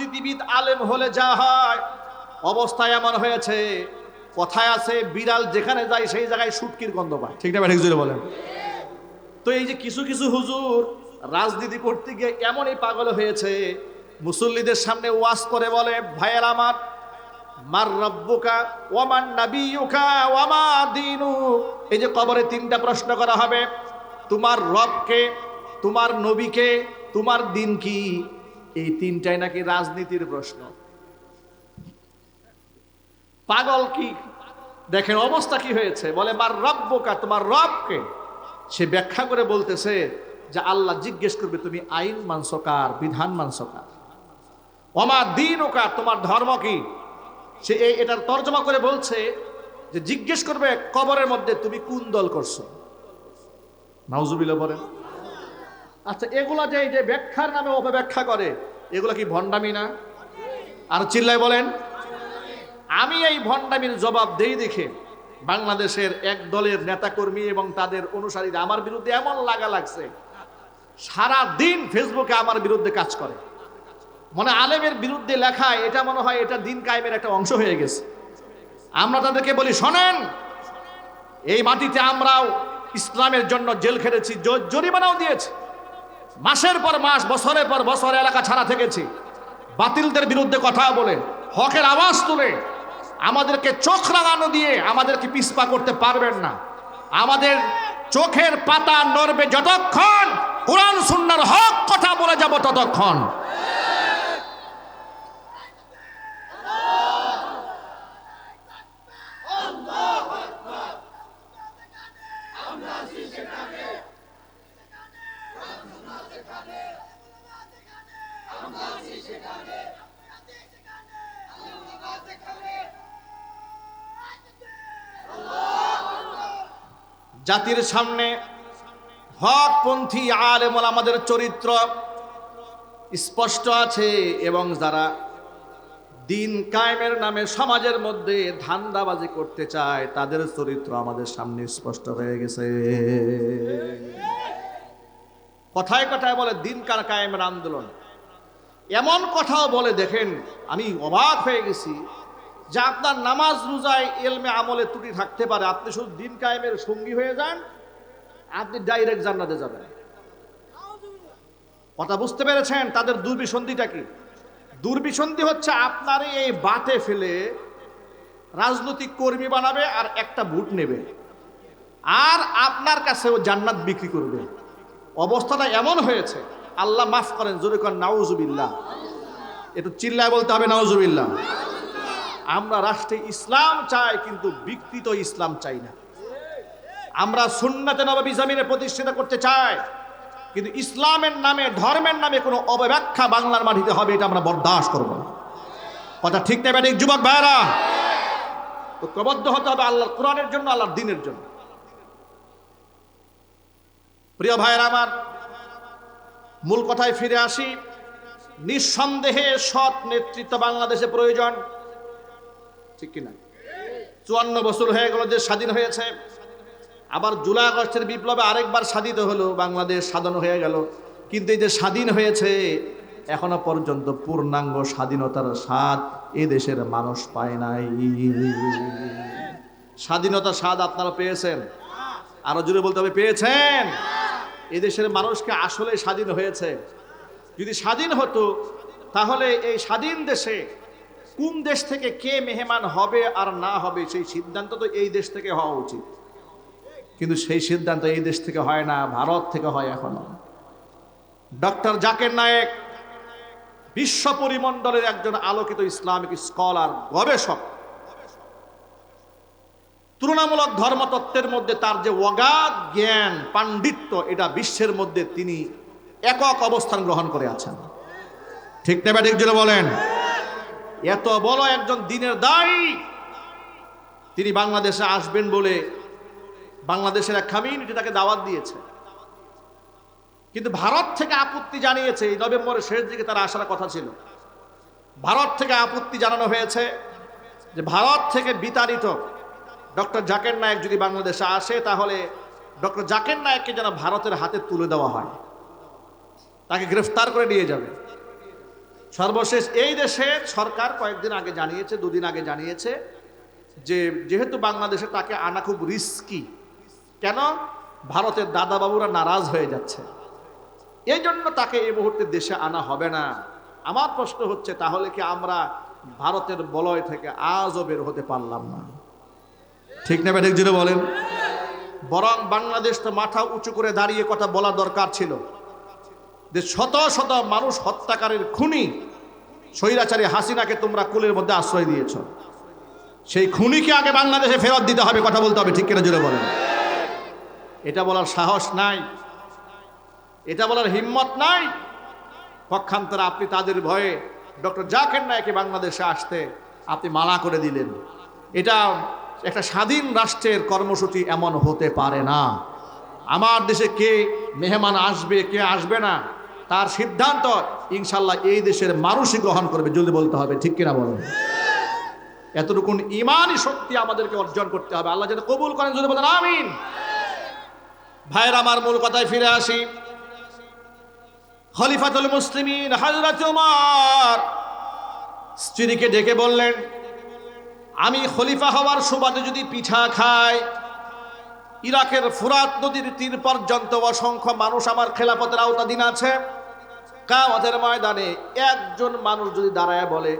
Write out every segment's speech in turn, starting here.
রাজনীতিবিদ আলেম হলে যা হয় অবস্থা এমন হয়েছে, কথায় আছে, বিড়াল যেখানে যায় সেই জায়গায় সুটকির গন্ধ পায়। ঠিক না জুড়ে বলেন। তো এই যে কিছু কিছু হুজুর রাজনীতি করতে গিয়ে এমনই পাগল হয়েছে, মুসল্লিদের সামনে ওয়াজ করে বলে, ভাইয়ের আমার, মার রব্বুকা ওয়ামান নাবিয়ুকা, ওয়ামা দিনু। এই যে কবরে তিনটা প্রশ্ন করা হবে, তোমার রবকে, তোমার নবীকে, তোমার দিন কি? এই তিনটাই নাকি রাজনীতির প্রশ্ন। পাগল কি? দেখেন অবস্থা কি হয়েছে? বলে, মার রব্বকা তোমার রবকে? সে ব্যাখ্যা করে বলতেছে যে, আল্লাহ জিজ্ঞেস করবে, তুমি আইন মানছো কার? বিধান মানছো কার? অমা দিন ওকার তোমার ধর্ম কি? সে এটার তর্জমা করে বলছে যে, জিজ্ঞেস করবে কবরের মধ্যে, তুমি কোন দল করছ? নাউজুবিল্লা বলেন। আচ্ছা এগুলা যে যে ব্যাখ্যার নামে অপব্যাখ্যা করে, এগুলা কি ভণ্ডামি না? আর চিল্লায় বলেন, আমি এই ভণ্ডামির জবাব দেই দেখে বাংলাদেশের এক দলের নেতাকর্মী এবং তাদের অনুসারীরা আমার বিরুদ্ধে এমন লাগা লাগছে সারা দিন ফেসবুকে আমার বিরুদ্ধে কাজ করে। মনে আলেমের বিরুদ্ধে লেখা, এটা মনে হয় এটা দিন কায়েমের একটা অংশ হয়ে গেছে। আমরা তাদেরকে বলি, শোনেন, এই মাটিতে আমরাও ইসলামের জন্য জেল খেটেছি জরিমানাও দিয়েছি। মাসের পর মাস, বছরের পর বছর এলাকা ছাড়া থেকেছি। বাতিলদের বিরুদ্ধে কথা বলে, হকের আওয়াজ তুলে। আমাদেরকে চোখ লাগানো দিয়ে আমাদেরকে পিসপা করতে পারবেন না। আমাদের চোখের পাতা নড়বে যতক্ষণ, কোরআন, সুন্নার হক কথা বলে যাব ততক্ষণ। জাতির সামনে হকপন্থী আলেমল আমাদের চরিত্র স্পষ্ট আছে এবং যারা দিন কায়েমের নামে সমাজের মধ্যে ধান্দাবাজি করতে চায়, তাদের চরিত্র আমাদের সামনে স্পষ্ট হয়ে গেছে। কথায় কথায় বলে দিন কার কায়েমের আন্দোলন। এমন কথাও বলে, দেখেন, আমি অবাক হয়ে গেছি। যে আপনার নামাজ রোজায় এলমে আমলে ত্রুটি থাকতে পারে, আপনি শুধু দিন কায়েমের সঙ্গী হয়ে যান, আপনি ডাইরেক্ট জান্নাতে যাবেন। কথা বুঝতে পেরেছেন? তাদের দুর্বিসন্ধিটা কি? দুর্বিসন্ধি হচ্ছে আপনার এই বাতে ফেলে রাজনৈতিক কর্মী বানাবে আর একটা ভোট নেবে। আর আপনার কাছে ও জান্নাত বিক্রি করবে। অবস্থাটা এমন হয়েছে, আল্লাহ মাফ করেন, জোরে করেন নাউজুবিল্লাহ। একটু চিল্লায় বলতে হবে, নাউজুবিল্লাহ। আমরা রাষ্ট্রে ইসলাম চাই, কিন্তু বিকৃত ইসলাম চাই না। আমরা সুন্নাতে নবাবী জামিনে প্রতিষ্ঠিত করতে চাই, কিন্তু ইসলামের নামে, ধর্মের নামে কোনো অবব্যাখ্যা বাংলার মাটিতে হবে, এটা আমরা বরদাস্ত করব না। কথা ঠিক নেই ব্যাটিক, যুবক ভাইরা ঐক্যবদ্ধ হতে হবে আল্লাহর কোরআনের জন্য, আল্লাহর দিনের জন্য। প্রিয় ভাইয়ের আমার, মূল কথায় ফিরে আসি। নিঃসন্দেহে সৎ নেতৃত্ব বাংলাদেশে প্রয়োজন। ঠিক কিনা? চুয়ান্ন বছর হয়ে গেল যে স্বাধীন হয়েছে। আবার জুলাই আগস্টের বিপ্লবে আরেকবার স্বাধীন হলো, বাংলাদেশ স্বাধীন হয়ে গেল। কিন্তু এই যে স্বাধীন হয়েছে, এখনও পর্যন্ত পূর্ণাঙ্গ স্বাধীনতার স্বাদ এ দেশের মানুষ পায় নাই। স্বাধীনতার স্বাদ আপনারা পেয়েছেন? আরও জুড়ে বলতে হবে, পেয়েছেন? এদেশের মানুষকে আসলে স্বাধীন হয়েছে। যদি স্বাধীন হতো, তাহলে এই স্বাধীন দেশে কোন দেশ থেকে কে মেহমান হবে আর না হবে, সেই সিদ্ধান্ত তো এই দেশ থেকে হওয়া উচিত। কিন্তু সেই সিদ্ধান্ত এই দেশ থেকে হয় না, ভারত থেকে হয় এখনও। ডক্টর জাকের নায়েক বিশ্ব পরিমণ্ডলের একজন আলোকিত ইসলামিক স্কলার, গবেষক। তুলনামূলক ধর্মতত্ত্বের মধ্যে তার যে অগাধ জ্ঞান, পাণ্ডিত্য, এটা বিশ্বের মধ্যে তিনি একক অবস্থান গ্রহণ করে আছেন। ঠিক না ঠিক জন্য বলেন। এত বড় একজন দিনের দায়ী। তিনি বাংলাদেশে আসবেন বলে বাংলাদেশের এক কমিউনিটি তাকে দাওয়াত দিয়েছে। কিন্তু ভারত থেকে আপত্তি জানিয়েছে, এই নভেম্বরের শেষ দিকে তারা আসার কথা ছিল। ভারত থেকে আপত্তি জানানো হয়েছে যে ভারত থেকে বিতাড়িত ডক্টর জাকের নায়ক যদি বাংলাদেশে আসে, তাহলে ডক্টর জাকের নায়ককে যেন ভারতের হাতে তুলে দেওয়া হয়। তাকে গ্রেফতার করে নিয়ে যাবে। সর্বশেষ এই দেশে সরকার কয়েকদিন আগে জানিয়েছে, দুদিন আগে জানিয়েছে যে যেহেতু বাংলাদেশে তাকে আনা খুব রিস্কি কেন? ভারতের দাদাবাবুরা নারাজ হয়ে যাচ্ছে। এই জন্য তাকে এই মুহূর্তে দেশে আনা হবে না। আমার প্রশ্ন হচ্ছে, তাহলে কি আমরা ভারতের বলয় থেকে আজও বের হতে পারলাম না? ঠিক না ঠিক জুড়ে বলেন? বরং বাংলাদেশ তো মাথা উঁচু করে দাঁড়িয়ে কথা বলা দরকার ছিল। যে শত শত মানুষ হত্যাকারীর খুনি স্বৈরাচারী হাসিনাকে তোমরা কুলের মধ্যে আশ্রয় দিয়েছ। সেই খুনিকে আগে বাংলাদেশে ফেরত দিতে হবে, কথা বলতে হবে, ঠিক কিনা জুড়ে বলেন। এটা বলার সাহস নাই, এটা বলার হিম্মত নাই। পক্ষান্তরে আপনি তাদের ভয়ে ডক্টর জাকের নায়কে বাংলাদেশে আসতে আপনি মানা করে দিলেন। এটা একটা স্বাধীন রাষ্ট্রের কর্মসূচি এমন হতে পারে না। আমার দেশে কে মেহমান আসবে, কে আসবে না তার সিদ্ধান্ত, ইনশাল্লাহ এই দেশের মানুষই গ্রহণ করবে। যদি বলতে হবে, ঠিক কিনা বলেন? এতটুকুন ইমানই শক্তি আমাদেরকে অর্জন করতে হবে। আল্লাহ যেন কবুল করেন যদি বলেন, আমিন। ভাইয়ের, আমার মূল কথায় ফিরে আসি। খলিফাতুল মুসলিমিন হযরত ওমর স্ত্রীকে ডেকে বললেন, আমি খলিফা হওয়ার সুবাদে যদি পিঠা খাই, ইরাকের ফুরাত নদীর তীর পর্যন্ত অসংখ্য মানুষ আমার খেলাপথের আওতাধীন আছে। কামতের ময়দানে একজন মানুষ যদি দাঁড়ায় বলে,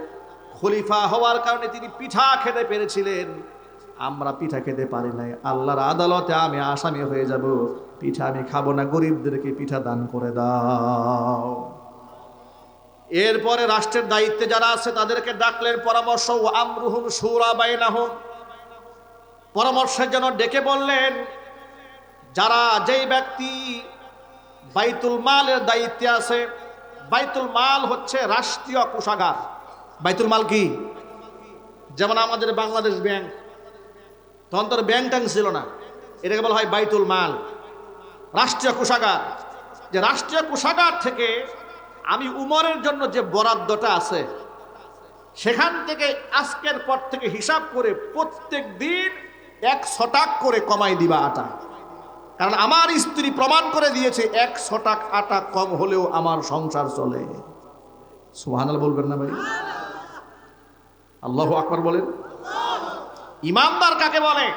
খলিফা হওয়ার কারণে তিনি পিঠা খেতে পেরেছিলেন। আমরা পিঠা খেতে পারি নাই। আল্লাহর আদালতে আমি আসামি হয়ে যাব। পিঠা আমি খাব না। গরিবদেরকে পিঠা দান করে দাও। এরপরে রাষ্ট্রের দায়িত্বে যারা আছে, তাদেরকে ডাকলেন, পরামর্শ আমরুহুম সুরা বাইনাহুম। পরামর্শের জন্য ডেকে বললেন, যারা যেই ব্যক্তি বাইতুল মালের দায়িত্বে আছে বাইতুল মাল হচ্ছে রাষ্ট্রীয় কোষাগার। বাইতুল মাল কি? যেমন আমাদের বাংলাদেশ ব্যাংক। তখন তোর ব্যাংক ট্যাঙ্ক ছিল না। এটাকে বলা হয় বাইতুল মাল। রাষ্ট্রীয় কোষাগার। যে রাষ্ট্রীয় কোষাগার থেকে আমি উমরের জন্য যে বরাদ্দটা আছে, সেখান থেকে আজকের পর থেকে হিসাব করে প্রত্যেক দিন এক শটাক করে কমাই দিবা আটা। কারণ আমার স্ত্রী প্রমাণ করে দিয়েছে এক শটাক আটা কম হলেও আমার সংসার চলে। সুহানাল বলবেন না ভাই? আল্লাহ আকবর বলেন। ইমানদার কাকে বলে?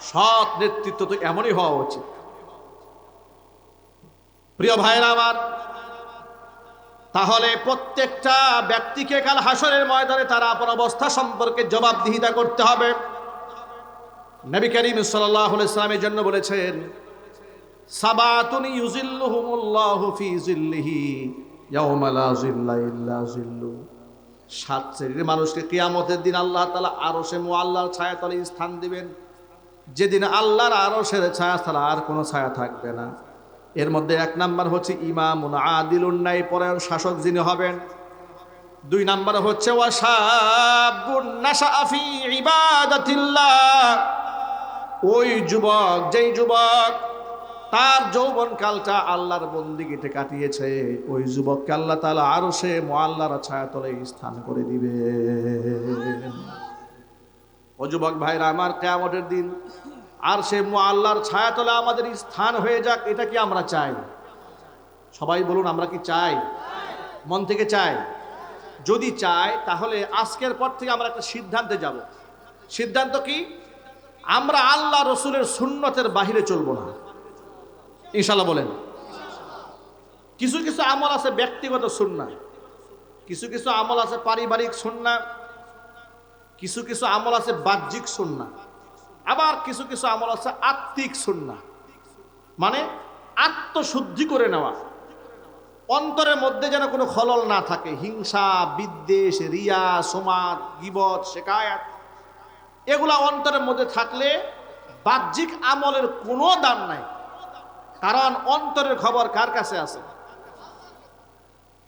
সৎ নেতৃত্ব তো এমনই হওয়া উচিত। প্রিয় ভাইরা আমার, তাহলে প্রত্যেকটা ব্যক্তিকে কাল হাসরের ময়দানে তার আপন অবস্থা সম্পর্কে জবাবদিহিতা করতে হবে। নবী করিম সাল্লাহ ইসলামের জন্য বলেছেন সাবাতুন ইউজিল্লুহুমুল্লাহু ফি জিল্লিহি জিল্লা ইল্লা সাত শ্রেণির মানুষকে কিয়ামতের দিন আল্লাহ তাআলা আরশে মুআল্লার ছায়া তলে স্থান দিবেন। যেদিন আল্লাহর আরশের ছায়া ছাড়া আর কোনো ছায়া থাকবে না। এর মধ্যে এক নাম্বার হচ্ছে ইমামুন আদিলুন ন্যায় পরায়ণ শাসক যিনি হবেন। দুই নাম্বার হচ্ছে ওই যুবক, যেই যুবক তার যৌবন কালটা আল্লাহর বন্দিগিতে কাটিয়েছে। ওই যুবককে আল্লাহ তালা আরও সে মোয়াল্লার ছায়াতলে স্থান করে দিবে। ও যুবক ভাইরা, আমার কেয়ামতের দিন আর সে মোয়াল্লার ছায়াতলে আমাদের স্থান হয়ে যাক, এটা কি আমরা চাই? সবাই বলুন, আমরা কি চাই? মন থেকে চাই? যদি চাই, তাহলে আজকের পর থেকে আমরা একটা সিদ্ধান্তে যাব। সিদ্ধান্ত কি? আমরা আল্লাহ রসুলের সুন্নতের বাহিরে চলবো না। ইনশাল্লাহ বলেন। কিছু কিছু আমল আছে ব্যক্তিগত সুন্না কিছু কিছু আমল আছে পারিবারিক সুন্না কিছু কিছু আমল আছে বাহ্যিক সুন্না আবার কিছু কিছু আমল আছে আত্মিক সুন্না মানে আত্মশুদ্ধি করে নেওয়া। অন্তরের মধ্যে যেন কোনো খলল না থাকে। হিংসা, বিদ্বেষ, রিয়া সমাজ গিবত শেখায়াত এগুলা অন্তরের মধ্যে থাকলে বাহ্যিক আমলের কোনো দাম নাই। কারণ অন্তরের খবর কার কাছে আছে?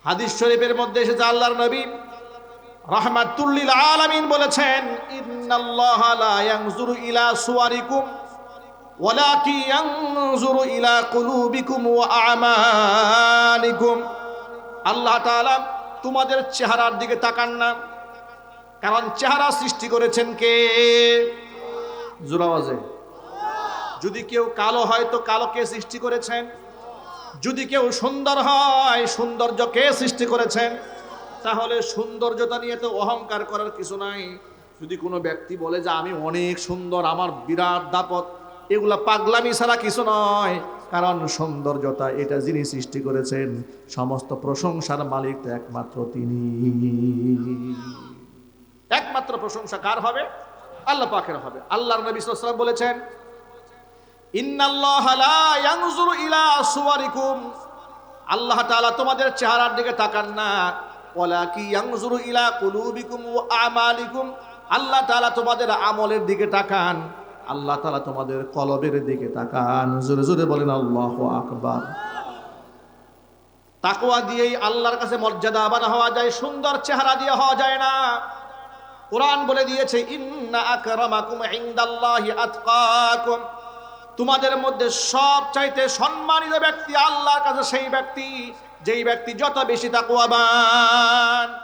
হাদিস শরীফের মধ্যে এসেছে আল্লাহর নবী রহমাতুল্লিল আলামিন বলেছেন, ইন্নাল্লাহ লা ইয়ানজুরু ইলা সুওয়ারিকুম ওয়ালাকি ইয়ানজুরু ইলা কুলুবিকুম ওয়া আমালিকুম। আল্লাহ তাআলা তোমাদের চেহারার দিকে তাকান না, কারণ চেহারা সৃষ্টি করেছেন কে? জোরাওয়াজে। যদি কেউ কালো হয় তো কালো কে সৃষ্টি করেছেন? যদি কেউ সুন্দর হয়, সৌন্দর্য কে সৃষ্টি করেছেন? তাহলে সৌন্দর্যতা নিয়ে তো অহংকার করার কিছু নাই। যদি কোনো ব্যক্তি বলে যে আমি অনেক সুন্দর, আমার বিরাট দাপট, এগুলা পাগলামি ছাড়া কিছু নয়। কারণ সৌন্দর্যতা এটা যিনি সৃষ্টি করেছেন, সমস্ত প্রশংসার মালিক তো একমাত্র তিনি। একমাত্র প্রশংসা কার হবে? আল্লাহ পাকের হবে। আল্লাহর নবী ওয়াসাল্লাম বলেছেন ইন্নাল্লাহা লা ইয়ানজুরু ইলা সুওয়ারিকুম আল্লাহ তাআলা তোমাদের চেহারার দিকে তাকান না। আল্লাহ তাআলা তোমাদের আমলের দিকে তাকান। আল্লাহ তাআলা তোমাদের কলবের দিকে তাকান। জোরে জোরে বলেন, আল্লাহু আকবার। তাকওয়া দিয়েই আল্লাহর কাছে মর্যাদাবান হওয়া যায়, সুন্দর চেহারা দিয়ে হওয়া যায় না। কোরআন বলে দিয়েছে, ইন্না আকরামাকুম ইনদাল্লাহি আতকাকুম। তোমাদের মধ্যে সব চাইতে সম্মানিত ব্যক্তি আল্লাহর কাছে সেই ব্যক্তি, যেই ব্যক্তি যত বেশি তাকওয়াবান।